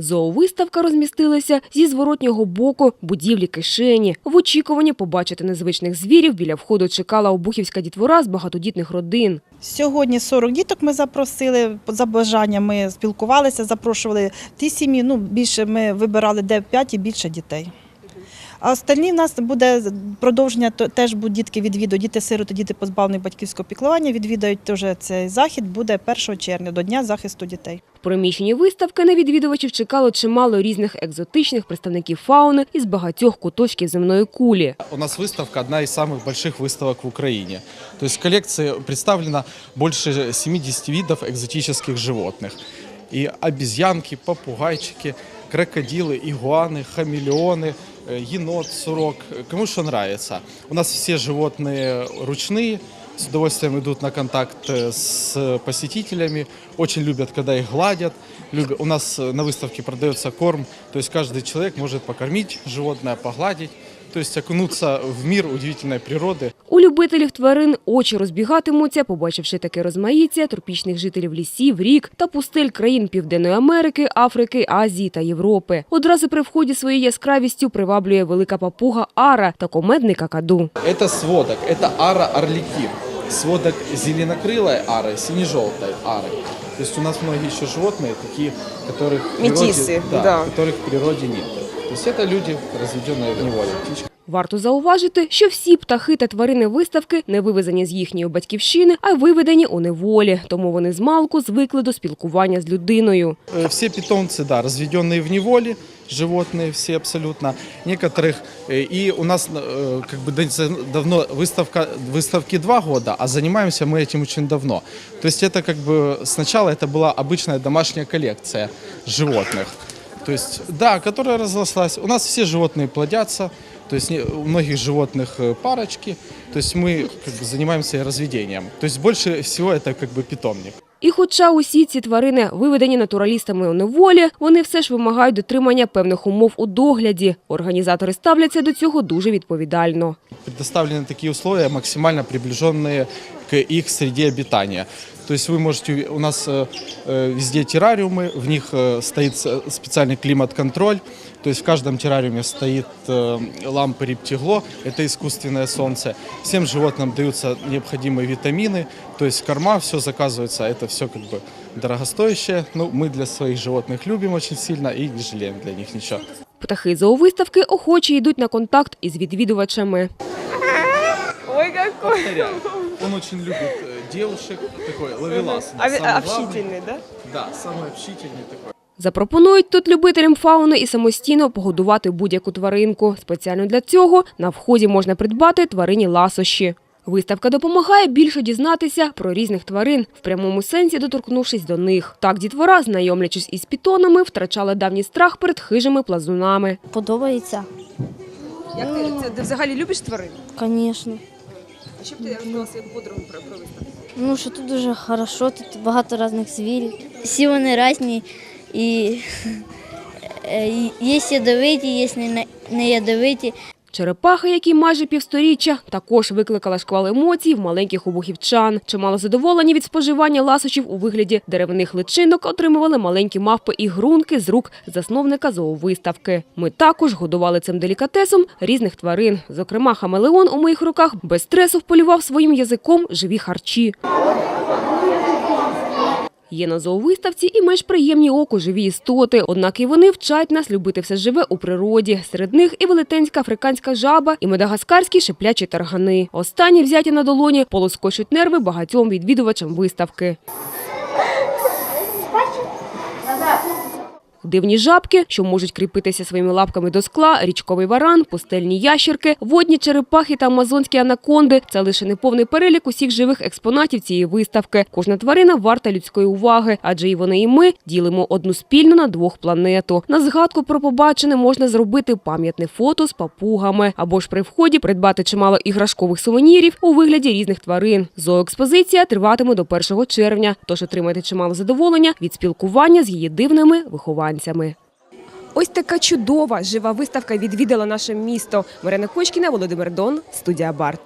Зоовиставка розмістилася зі зворотнього боку будівлі кишені. В очікуванні побачити незвичних звірів біля входу чекала обухівська дітвора з багатодітних родин. Сьогодні 40 діток ми запросили. За бажанням ми спілкувалися, запрошували ті сім'ї. Ну, більше ми вибирали де 5 і більше дітей. А остальні в нас буде продовження, то- теж будуть дітки відвідують, діти-сироти, діти позбавлені батьківського піклування, відвідають теж цей захід, буде 1 червня, до Дня захисту дітей. В приміщенні виставки на відвідувачів чекало чимало різних екзотичних представників фауни із багатьох куточків земної кулі. У нас выставка одна из самых больших выставок в Украине. То есть в коллекции представлено больше 70 видов экзотических животных. И обезьянки, попугайчики, крокодилы, игуаны, хамелеоны, э, енот, сурок. Кому что нравится. У нас все животные ручные, с удовольствием идут на контакт э, с посетителями, очень любят, когда их гладят. Любят. У нас э, на выставке продается корм, то есть каждый человек может покормить животное, погладить, то есть окунуться в мир удивительной природы. У любителів тварин очі розбігатимуться, побачивши таке розмаїття тропічних жителів лісів, рік та пустель країн Південної Америки, Африки, Азії та Європи. Одразу при вході своєю яскравістю приваблює велика папуга Ара та комедний какаду. Это сводок, это ара орликин. Сводок зеленокрылой ары, сине-желтой ары. То есть у нас многие еще животные, такие, которых в природе, Метисы, да, да. которых в природе нет. То есть это люди, разведенные в неволе. Птички. Варто зауважити, що всі птахи та тварини виставки не вивезені з їхньої батьківщини, а виведені у неволі, тому вони з малку звикли до спілкування з людиною. Э, Все питомцы, да, разведенные в неволе, животные все абсолютно. Некоторых, э, и у нас э, как бы да- давно выставка, выставки два года, а занимаемся мы этим очень давно. То есть это как бы сначала это была обычная домашняя коллекция животных. То есть, да, которая разрослась. У нас все животные плодятся, то есть не- у многих животных э, парочки. То есть мы как бы занимаемся и разведением. То есть больше всего это как бы питомник. І хоча усі ці тварини виведені натуралістами у неволі, вони все ж вимагають дотримання певних умов у догляді. Організатори ставляться до цього дуже відповідально. предоставлены такие условия, максимально приближенные к их среде обитания. То есть вы можете, уве- у нас э, э, везде террариумы, в них э, стоит с- специальный климат-контроль, то есть в каждом террариуме стоит э, лампа рептигло, это искусственное солнце. Всем животным даются необходимые витамины, то есть корма, все заказывается, это все как бы дорогостоящее. Ну, мы для своих животных любим очень сильно и не жалеем для них ничего. Птахи зоовиставки охоче йдуть на контакт із відвідувачами. Ой, какой. Повторяю, он очень любит э, девушек, такой ловелас. А, самый главный. общительный, да? Да, самый общительный такой. Запропонують тут любителям фауни і самостійно погодувати будь-яку тваринку. Спеціально для цього на вході можна придбати тварині ласощі. Виставка допомагає більше дізнатися про різних тварин, в прямому сенсі доторкнувшись до них. Так дітвора, знайомлячись із пітонами, втрачала давній страх перед хижими плазунами. Подобається, Як ти, це, ти взагалі любиш тварин? звісно. А що б ти розказала своїм подругам про, про виставку? Ну, що тут дуже хорошо, тут багато різних звірів. Всі вони різні і е, є ядовиті, є не- не. Черепаха, якій майже півсторіччя, також викликала шквал емоцій в маленьких обухівчан. Чимало задоволення від споживання ласощів у вигляді деревних личинок отримували маленькі мавпи і грунки з рук засновника зоовиставки. Ми також годували цим делікатесом різних тварин. Зокрема, хамелеон у моїх руках без стресу вполював своїм язиком живі харчі. Є на зоовиставці і менш приємні оку живі істоти, однак і вони вчать нас любити все живе у природі. Серед них і велетенська африканська жаба, і мадагаскарські шиплячі таргани. Останні взяті на долоні полоскочуть нерви багатьом відвідувачам виставки. Дивні жабки, що можуть кріпитися своїми лапками до скла, річковий варан, пустельні ящерки, водні черепахи та амазонські анаконди – це лише неповний перелік усіх живих експонатів цієї виставки. Кожна тварина варта людської уваги, адже і вони, і ми ділимо одну спільну на двох планету. На згадку про побачене можна зробити пам'ятне фото з папугами або ж при вході придбати чимало іграшкових сувенірів у вигляді різних тварин. Зооекспозиція триватиме до 1 червня, тож отримайте чимало задоволення від спілкування з її дивними вихованцями. Ось така чудова жива виставка відвідала наше місто. Марина Кочкіна, Володимир Дон, студія Барт.